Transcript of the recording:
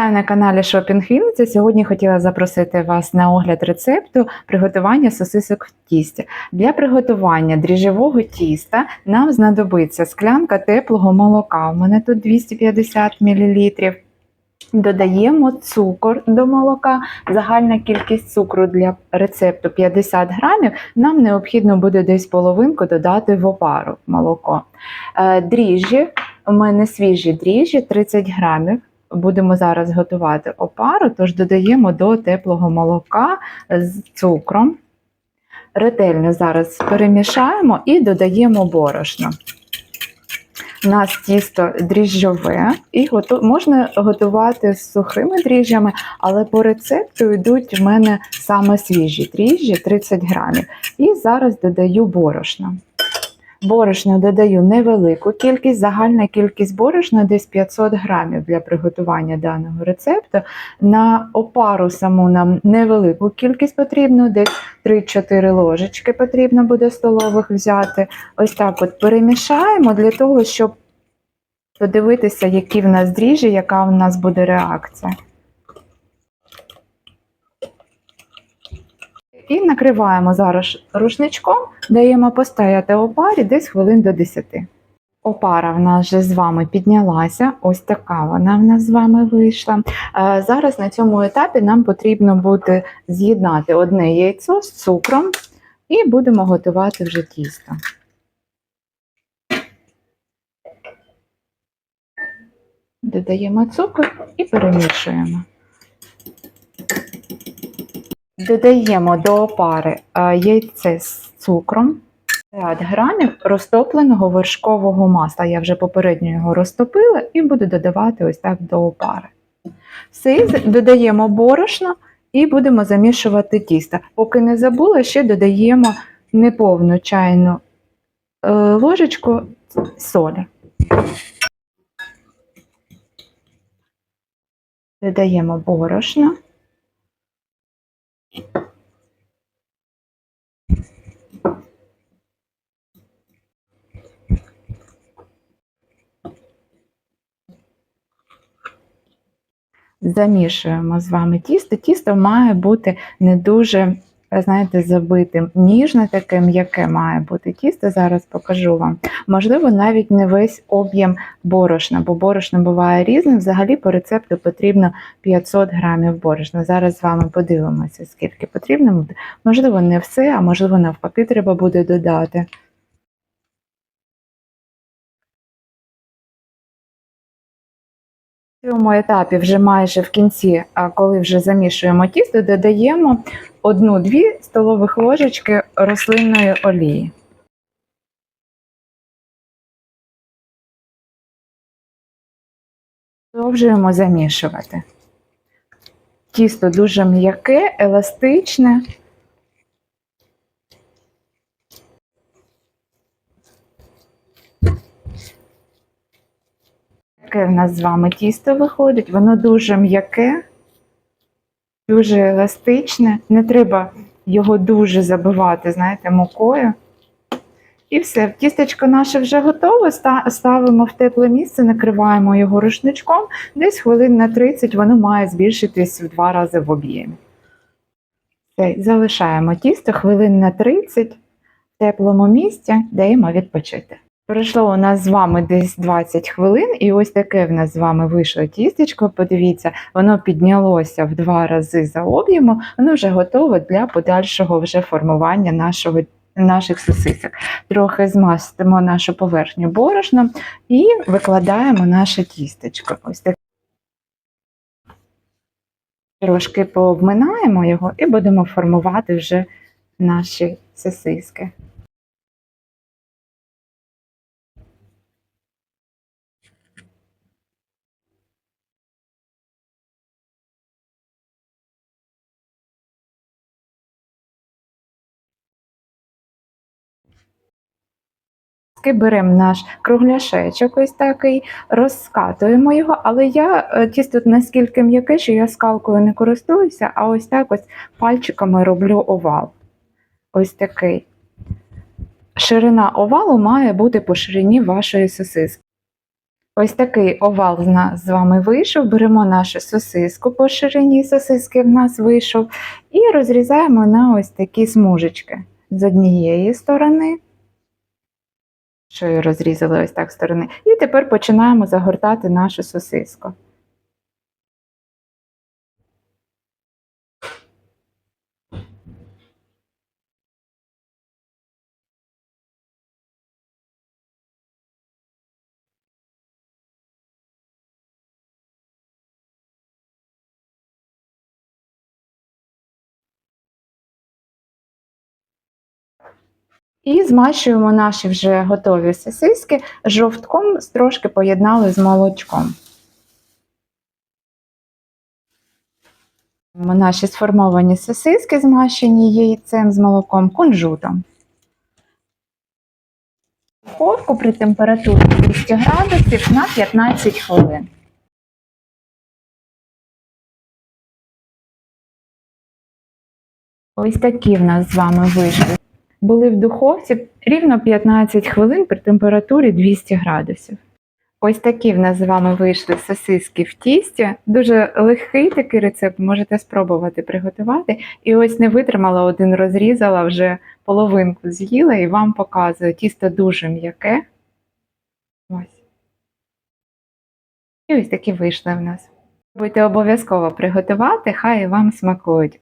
Вітаю на каналі Shopping Вінниця. Сьогодні хотіла запросити вас на огляд рецепту приготування сосисок в тісті. Для приготування дріжджового тіста нам знадобиться склянка теплого молока. У мене тут 250 мл. Додаємо цукор до молока. Загальна кількість цукру для рецепту 50 грамів. Нам необхідно буде десь половинку додати в опару молоко. Е, Дріжджі, у мене свіжі дріжджі 30 грамів. Будемо зараз готувати опару, тож додаємо до теплого молока з цукром. Ретельно зараз перемішаємо і додаємо борошно. У нас тісто дріжджове, і готу... можна готувати з сухими дріжджами, але по рецепту йдуть в мене саме свіжі дріжджі 30 грамів. І зараз додаю борошно. Борошно додаю невелику кількість, загальна кількість борошна десь 500 грамів для приготування даного рецепту. На опару саму нам невелику кількість потрібно, десь 3-4 ложечки потрібно буде столових взяти. Ось так от перемішаємо для того, щоб подивитися, які в нас дріжджі, яка в нас буде реакція. І накриваємо зараз рушничком, даємо постояти опарі десь хвилин до 10. Опара в нас вже з вами піднялася, ось така вона в нас з вами вийшла. Е, Зараз на цьому етапі нам потрібно буде з'єднати одне яйцо з цукром і будемо готувати вже тісто. Додаємо цукор і перемішуємо. Додаємо до опари е, яйце з цукром, 50 грамів розтопленого вершкового масла. Я вже попередньо його розтопила і буду додавати ось так до опари. Все, додаємо борошно і будемо замішувати тісто. Поки не забула, ще додаємо неповну чайну е, ложечку солі. Додаємо борошно. Замішуємо з вами тісто. Тісто має бути не дуже, знаєте, забитим. Ніжне таке м'яке має бути тісто. Зараз покажу вам. Можливо, навіть не весь об'єм борошна, бо борошно буває різним. Взагалі по рецепту потрібно 500 грамів борошна. Зараз з вами подивимося, скільки потрібно. буде. Можливо, не все, а можливо, навпаки, треба буде додати. В цьому етапі вже майже в кінці, коли вже замішуємо тісто, додаємо 1-2 столових ложечки рослинної олії. Продовжуємо замішувати. Тісто дуже м'яке, еластичне. Таке в нас з вами тісто виходить, воно дуже м'яке, дуже еластичне. Не треба його дуже забивати, знаєте, мукою. І все, тістечко наше вже готове. Ставимо в тепле місце, накриваємо його рушничком. Десь хвилин на 30 воно має збільшитись в два рази в об'ємі. Залишаємо тісто хвилин на 30 в теплому місці, даємо відпочити. Пройшло у нас з вами десь 20 хвилин, і ось таке в нас з вами вийшло тістечко. Подивіться, воно піднялося в два рази за об'ємом, воно вже готове для подальшого вже формування нашого, наших сосисок. Трохи змастимо нашу поверхню борошном і викладаємо наше тістечко. Ось так. Трошки пообминаємо його і будемо формувати вже наші сосиски. Беремо наш кругляшечок, ось такий, розкатуємо його, але я е, тісто наскільки м'яке, що я скалкою не користуюся, а ось так ось пальчиками роблю овал. Ось такий. Ширина овалу має бути по ширині вашої сосиски. Ось такий овал з нас з вами вийшов. Беремо нашу сосиску по ширині сосиски в нас вийшов, і розрізаємо на ось такі смужечки з однієї сторони. Що розрізали ось так сторони. І тепер починаємо загортати нашу сосиску. І змащуємо наші вже готові сосиски жовтком, трошки поєднали з молочком. Наші сформовані сосиски змащені яйцем з молоком, кунжутом. Духовку при температурі 200 градусів на 15 хвилин. Ось такі в нас з вами вийшли. Були в духовці рівно 15 хвилин при температурі 200 градусів. Ось такі в нас з вами вийшли сосиски в тісті. Дуже легкий такий рецепт, можете спробувати приготувати. І ось не витримала, один розрізала, вже половинку з'їла і вам показую. Тісто дуже м'яке. Ось. І ось такі вийшли в нас. Будете обов'язково приготувати, хай вам смакують.